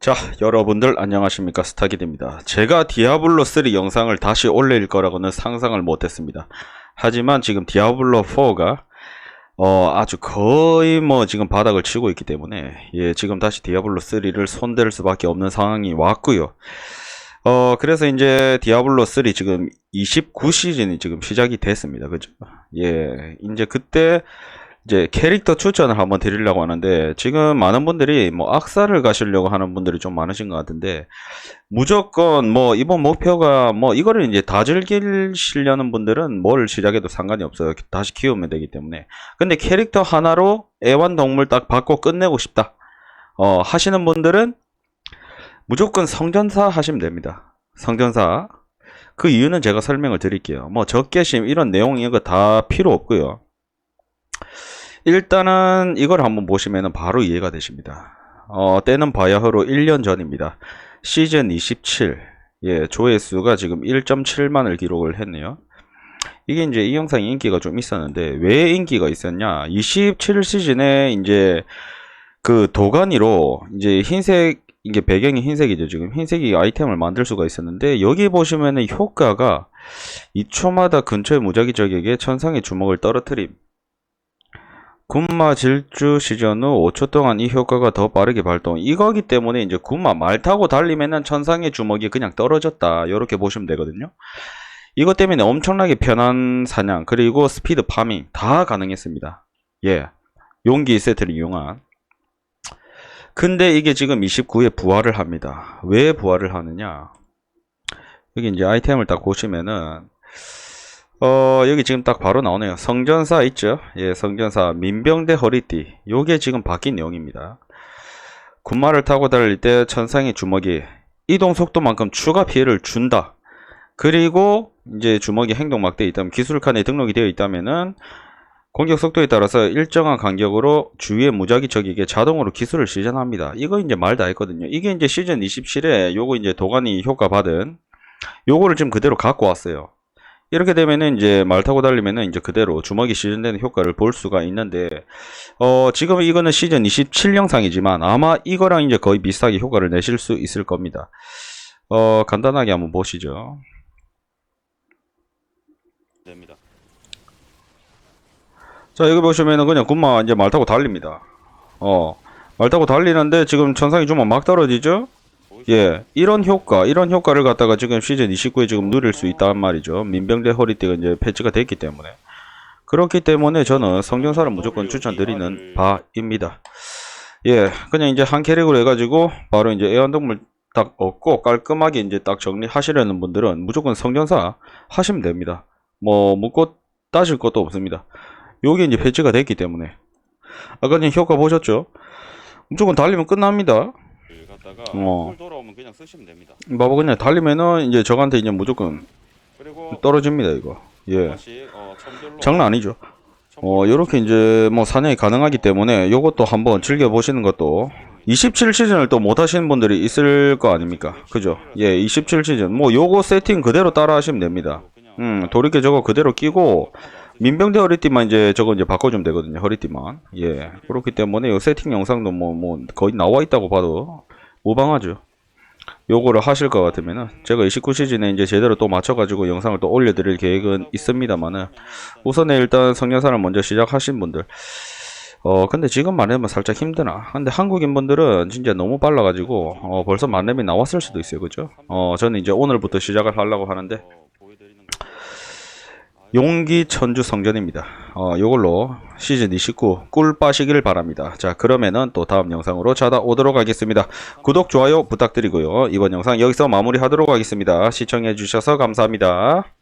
자, 여러분들 안녕하십니까 스타기드입니다. 제가 디아블로 3 영상을 다시 올릴 거라고는 상상을 못했습니다. 하지만 지금 디아블로 4가 어, 아주 거의 뭐 지금 바닥을 치고 있기 때문에 예, 지금 다시 디아블로 3를 손댈 수밖에 없는 상황이 왔고요. 어, 그래서 이제 디아블로 3 지금 29시즌이 지금 시작이 됐습니다. 그죠? 예, 이제 그때 이제 캐릭터 추천을 한번 드리려고 하는데 지금 많은 분들이 뭐 악사를 가시려고 하는 분들이 좀 많으신 것 같은데 무조건 뭐 이번 목표가 뭐 이거를 이제 다 즐기시려는 분들은 뭘 시작해도 상관이 없어요. 다시 키우면 되기 때문에. 근데 캐릭터 하나로 애완동물 딱 받고 끝내고 싶다. 어, 하시는 분들은 무조건 성전사 하시면 됩니다. 성전사. 그 이유는 제가 설명을 드릴게요. 뭐 적개심 이런 내용 이거 다 필요 없고요. 일단은 이걸 한번 보시면 바로 이해가 되십니다. 어, 때는 바야흐로 1년 전입니다. 시즌 27. 예, 조회수가 지금 1.7만을 기록을 했네요. 이게 이제 이 영상이 인기가 좀 있었는데, 왜 인기가 있었냐? 27 시즌에 이제 그 도가니로 이제 흰색, 이게 배경이 흰색이죠. 지금 흰색이 아이템을 만들 수가 있었는데, 여기 보시면은 효과가 2초마다 근처의 무작위 적에게 천상의 주먹을 떨어뜨림. 군마 질주 시전 후 5초 동안 이 효과가 더 빠르게 발동. 이거기 때문에 이제 군마 말 타고 달리면은 천상의 주먹이 그냥 떨어졌다. 이렇게 보시면 되거든요. 이것 때문에 엄청나게 편한 사냥 그리고 스피드 파밍 다 가능했습니다. 예. 용기 세트를 이용한. 근데 이게 지금 29에 부활을 합니다. 왜 부활을 하느냐? 여기 이제 아이템을 딱 보시면은 어, 여기 지금 딱 바로 나오네요. 성전사 있죠? 예, 성전사. 민병대 허리띠. 요게 지금 바뀐 내용입니다. 군마를 타고 달릴 때 천상의 주먹이 이동 속도만큼 추가 피해를 준다. 그리고 이제 주먹이 행동 막대에 있다면 기술 칸에 등록이 되어 있다면은 공격 속도에 따라서 일정한 간격으로 주위의 무작위 적에게 자동으로 기술을 시전합니다. 이거 이제 말 다 했거든요. 이게 이제 시즌 27에 요거 이제 도가니 효과 받은 요거를 지금 그대로 갖고 왔어요. 이렇게 되면은 이제 말 타고 달리면은 이제 그대로 주먹이 시전되는 효과를 볼 수가 있는데 어 지금 이거는 시즌 27 영상이지만 아마 이거랑 이제 거의 비슷하게 효과를 내실 수 있을 겁니다. 어 간단하게 한번 보시죠. 됩니다. 자 여기 보시면은 그냥 군마 이제 말 타고 달립니다. 어말 타고 달리는데 지금 천상의 주먹 막 떨어지죠? 예, 이런 효과, 이런 효과를 갖다가 지금 시즌 29에 지금 누릴 수 있단 말이죠. 민병대 허리띠가 이제 패치가 됐기 때문에. 그렇기 때문에 저는 성경사를 무조건 추천드리는 바입니다. 예, 그냥 이제 한 캐릭으로 해가지고 바로 이제 애완동물 딱 얻고 깔끔하게 이제 딱 정리하시려는 분들은 무조건 성경사 하시면 됩니다. 뭐 묻고 따질 것도 없습니다. 요게 이제 패치가 됐기 때문에. 아까 그냥 효과 보셨죠? 무조건 달리면 끝납니다. 어. 그냥 쓰시면 됩니다. 봐봐 그냥 달리면은 이제 저한테 이제 무조건 그리고 떨어집니다 이거. 예. 다시 어, 장난 아니죠. 어 요렇게 이제 뭐 사냥이 가능하기 때문에 요것도 한번 즐겨 보시는 것도 27 시즌을 또 못 하시는 분들이 있을 거 아닙니까? 그죠? 예 27 시즌. 뭐 요거 세팅 그대로 따라 하시면 됩니다. 음 도리께 저거 그대로 끼고 민병대 허리띠만 이제 저거 이제 바꿔주면 되거든요 허리띠만. 예. 그렇기 때문에 요 세팅 영상도 뭐 뭐 거의 나와 있다고 봐도 무방하죠 요거를 하실 것 같으면은 제가 29시즌에 이제 제대로 또 맞춰가지고 영상을 또 올려드릴 계획은 있습니다만은 우선에 일단 성년사를 먼저 시작하신 분들 어 근데 지금 말하면 살짝 힘드나 근데 한국인 분들은 진짜 너무 빨라가지고 어 벌써 만렙이 나왔을 수도 있어요 그죠 어 저는 이제 오늘부터 시작을 하려고 하는데. 용기 천주 성전입니다. 어, 요걸로 시즌 29 꿀 빠시길 바랍니다. 자, 그러면은 또 다음 영상으로 찾아오도록 하겠습니다. 구독, 좋아요 부탁드리고요. 이번 영상 여기서 마무리하도록 하겠습니다. 시청해주셔서 감사합니다.